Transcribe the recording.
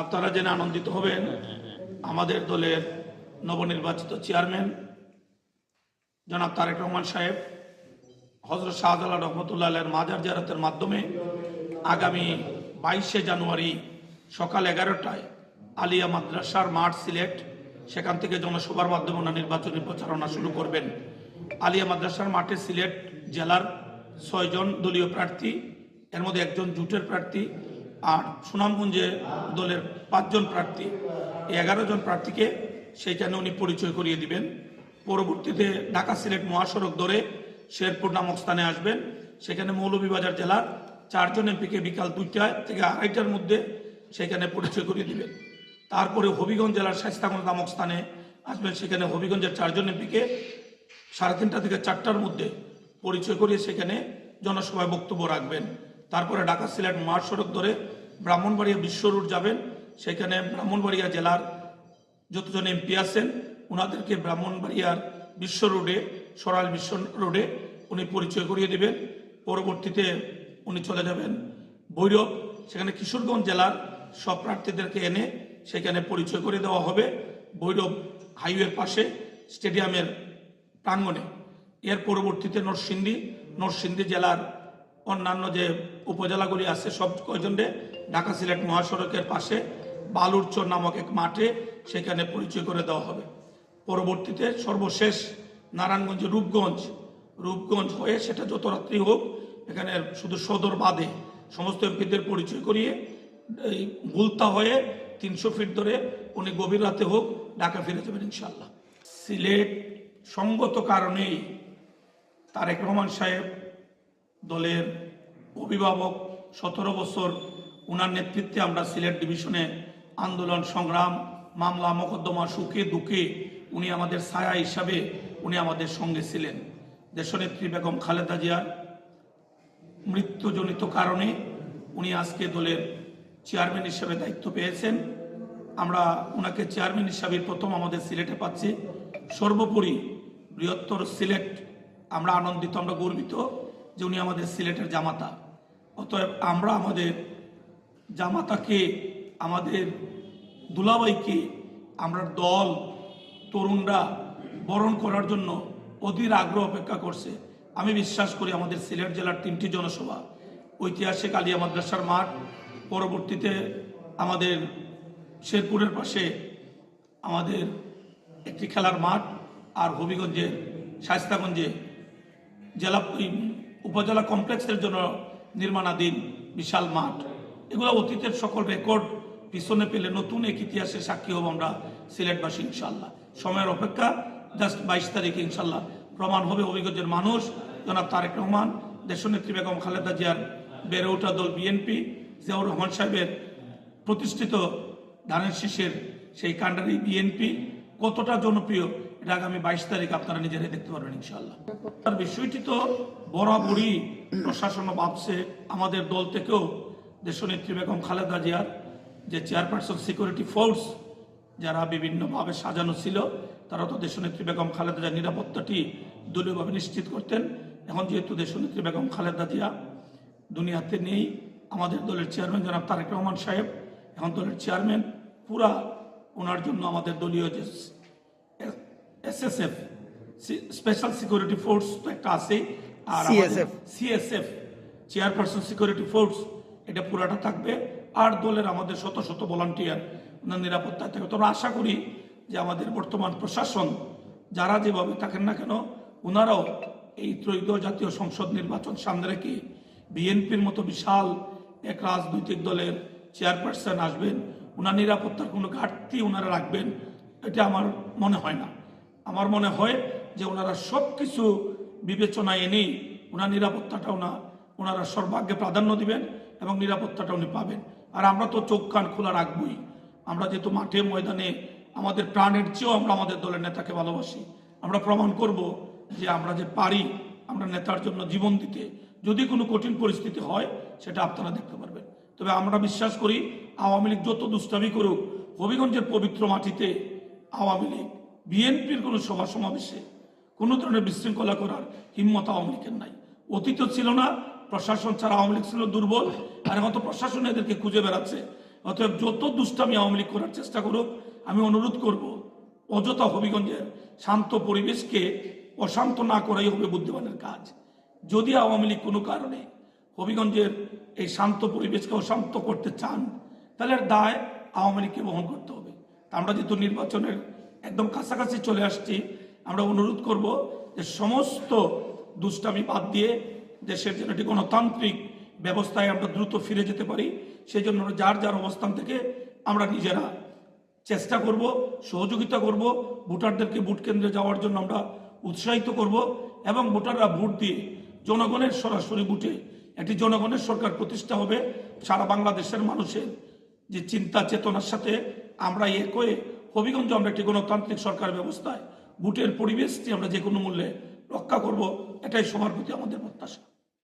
আপনারা জেনে আনন্দিত হবেন আমাদের দলের নবনির্বাচিত চেয়ারম্যান জনাব তারেক রহমান সাহেব হজরত শাহজালাল রহমতুল্লাহ আলের মাজার জারাতের মাধ্যমে আগামী বাইশে জানুয়ারি সকাল এগারোটায় আলিয়া মাদ্রাসার মাঠ সিলেট সেখান থেকে জনসভার মাধ্যমে ওনার নির্বাচনী প্রচারণা শুরু করবেন। আলিয়া মাদ্রাসার মাঠে সিলেট জেলার ছয়জন দলীয় প্রার্থী এর মধ্যে একজন জুটের প্রার্থী আর সুনামগঞ্জে দলের পাঁচজন প্রার্থী এগারো জন প্রার্থীকে সেইখানে উনি পরিচয় করিয়ে দিবেন। পরবর্তীতে ঢাকা সিলেট মহাসড়ক ধরে শেরপুর নামক স্থানে আসবেন। সেখানে মৌলভীবাজার জেলার চারজন এমপিকে বিকাল দুইটা থেকে আড়াইটার মধ্যে সেখানে পরিচয় করিয়ে দিবেন। তারপরে হবিগঞ্জ জেলার শাস্তাগঞ্জ নামক স্থানে আসবেন। সেখানে হবিগঞ্জের চারজন এমপিকে সাড়ে তিনটা থেকে চারটার মধ্যে পরিচয় করিয়ে সেখানে জনসভায় বক্তব্য রাখবেন। তারপরে ঢাকা সিলেট মহাসড়ক ধরে ব্রাহ্মণবাড়িয়া বিশ্ব রুট যাবেন, সেখানে ব্রাহ্মণবাড়িয়া জেলার যতজন এমপি আছেন ওনাদেরকে ব্রাহ্মণবাড়িয়ার বিশ্ব রোডে, সরাল বিশ্ব রোডে উনি পরিচয় করিয়ে দেবেন। পরবর্তীতে উনি চলে যাবেন ভৈরব, সেখানে কিশোরগঞ্জ জেলার সব প্রার্থীদেরকে এনে সেখানে পরিচয় করে দেওয়া হবে ভৈরব হাইওয়ের পাশে, স্টেডিয়ামের প্রাঙ্গণে। এর পরবর্তীতে নরসিংদী নরসিংদী জেলার অন্যান্য যে উপজেলাগুলি আছে, সব কয়জনে ঢাকা সিলেট মহাসড়কের পাশে বালুরচর নামক এক মাঠে সেখানে পরিচয় করে দেওয়া হবে। পরবর্তীতে সর্বশেষ নারায়ণগঞ্জ রূপগঞ্জ। রূপগঞ্জ হয়ে সেটা যত রাত্রি হোক, এখানে শুধু সদর বাদে সমস্ত এমপিদের পরিচয় করিয়ে এই ভুলতা হয়ে তিনশো ফিট ধরে উনি গভীর রাতে হোক, ঢাকা ফিরে যাবেন ইনশাল্লাহ সিলেট সঙ্গত কারণেই তারেক রহমান সাহেব দলের অভিভাবক সতেরো বছর উনার নেতৃত্বে আমরা সিলেট ডিভিশনে আন্দোলন, সংগ্রাম, মামলা, মোকদ্দমা, সুখে দুঃখে উনি আমাদের ছায়া হিসাবে উনি আমাদের সঙ্গে ছিলেন। দেশনেত্রী বেগম খালেদা জিয়ার মৃত্যুজনিত কারণে উনি আজকে দলের চেয়ারম্যান হিসেবে দায়িত্ব পেয়েছেন। আমরা ওনাকে চেয়ারম্যান হিসাবে প্রথম আমাদের সিলেটে পাচ্ছি। সর্বোপরি বৃহত্তর সিলেট আমরা আনন্দিত, আমরা গর্বিত। যে উনি আমাদের সিলেটের জামাতা। অতএব আমরা আমাদের জামাতাকে, আমাদের দুলাবাইকে আমরা দল, তরুণরা বরণ করার জন্য অধীর আগ্রহ অপেক্ষা করছে। আমি বিশ্বাস করি আমাদের সিলেট জেলার তিনটি জনসভা, ঐতিহাসিক আলিয়া মাদ্রাসার মাঠ, পরবর্তীতে আমাদের শেরপুরের পাশে আমাদের একটি খেলার মাঠ, আর হবিগঞ্জের শায়স্তাগঞ্জে জেলা উপজেলা কমপ্লেক্সের জন্য নির্মাণাধীন বিশাল মাঠ। এগুলো অতীতের সকল রেকর্ড পিছনে পেলে নতুন এক ইতিহাসের সাক্ষী হব আমরা সিলেটবাসী ইনশাল্লাহ সময়ের অপেক্ষা, জাস্ট বাইশ তারিখে ইনশাল্লাহ প্রমাণ হবে অভিজ্ঞদের মানুষ। জনাব তারেক রহমান, দেশনেত্রী বেগম খালেদা জিয়ার বেড়ে ওঠা দল বিএনপি, জিয়াউর রহমান সাহেবের প্রতিষ্ঠিত ধানের শীষের সেই কাণ্ডারি বিএনপি কতটা জনপ্রিয় এটা আগামী বাইশ তারিখ আপনারা নিজেরাই দেখতে পারবেন ইনশাল্লাহ তার বিষয়টি তো বরাবরই প্রশাসন ভাবছে আমাদের দল থেকেও দেশনেত্রী বেগম খালেদা জিয়ার যে চেয়ারপারসন সিকিউরিটি ফোর্স যারা বিভিন্নভাবে সাজানো ছিল, তারা তো দেশনেত্রী বেগম খালেদা জিয়ার নিরাপত্তাটি দলীয়ভাবে নিশ্চিত করতেন। এখন যেহেতু দেশনেত্রী বেগম খালেদা জিয়া দুনিয়াতে নেই, আমাদের দলের চেয়ারম্যান জনাব তারেক রহমান সাহেব, এখন দলের চেয়ারম্যান পুরা ওনার জন্য আমাদের দলীয় যে এসএসএফ স্পেশাল সিকিউরিটি ফোর্স তো একটা আছে আর সিএসএফ চেয়ারপারসন সিকিউরিটি ফোর্স এটা পুরাটা থাকবে। আর দলের আমাদের শত শত ভলান্টিয়ার ওনার নিরাপত্তায় থাকবে। তবে আশা করি যে আমাদের বর্তমান প্রশাসন যারা যেভাবে থাকেন না কেন ওনারাও এই ত্রয়োদশ জাতীয় সংসদ নির্বাচন সামনে রেখে বিএনপির মতো বিশাল এক রাজনৈতিক দলের চেয়ারপারসন আসবেন। ওনার নিরাপত্তার কোনো ঘাটতি ওনারা রাখবেন এটা আমার মনে হয় না। আমার মনে হয় যে ওনারা সব কিছু বিবেচনায় এনেই ওনার নিরাপত্তাটা ওনা ওনারা সর্বাগ্যে প্রাধান্য দিবেন এবং নিরাপত্তাটা উনি পাবেন। আর আমরা তো চোখ কান খোলা রাখবই। আমরা যেহেতু মাঠে, ময়দানে, আমাদের প্রাণের চেয়েও আমরা আমাদের দলের নেতাকে ভালোবাসি। আমরা প্রমাণ করব যে আমরা যে পারি আমরা নেতার জন্য জীবন দিতে। যদি কোনো কঠিন পরিস্থিতি হয়, সেটা আপনারা দেখতে পারবেন। তবে আমরা বিশ্বাস করি, আওয়ামী লীগ যত দুষ্টামি করুক, হবিগঞ্জের পবিত্র মাটিতে আওয়ামী লীগ বিএনপির কোনো সভা সমাবেশে কোনো ধরনের বিশৃঙ্খলা করার হিম্মত আওয়ামী লীগের নাই। অতীত ছিল না, প্রশাসন ছাড়া আওয়ামী লীগ ছিল দুর্বল, আর এখন তো প্রশাসন এদেরকে খুঁজে বেড়াচ্ছে। অতএব যত দুষ্টামি আওয়ামী লীগ করার চেষ্টা করুক, আমি অনুরোধ করব, অযথা হবিগঞ্জের শান্ত পরিবেশকে অশান্ত না করাই হবে বুদ্ধিমানের কাজ। যদি আওয়ামী লীগ কোনো কারণে হবিগঞ্জের এই শান্ত পরিবেশকে অশান্ত করতে চান, তাহলে দায় আওয়ামী লীগকে বহন করতে হবে। আমরা যেহেতু নির্বাচনের একদম কাছাকাছি চলে আসছি। আমরা অনুরোধ করব যে সমস্ত দুষ্টামি বাদ দিয়ে দেশের যেন একটি গণতান্ত্রিক ব্যবস্থায় আমরা দ্রুত ফিরে যেতে পারি সেই জন্য যার যার অবস্থান থেকে আমরা নিজেরা চেষ্টা করব, সহযোগিতা করব, ভোটারদেরকে ভোট কেন্দ্রে যাওয়ার জন্য আমরা উৎসাহিত করব এবং ভোটাররা ভোট দিয়ে জনগণের সরাসরি ভোটে একটি জনগণের সরকার প্রতিষ্ঠা হবে। সারা বাংলাদেশের মানুষের যে চিন্তা, চেতনার সাথে আমরা এক হয়ে হবিগঞ্জ আমরা একটি গণতান্ত্রিক সরকার ব্যবস্থায় বুটের পরিবেশটি আমরা যে কোনো মূল্যে রক্ষা করব, এটাই সবার প্রতি আমাদের প্রত্যাশা।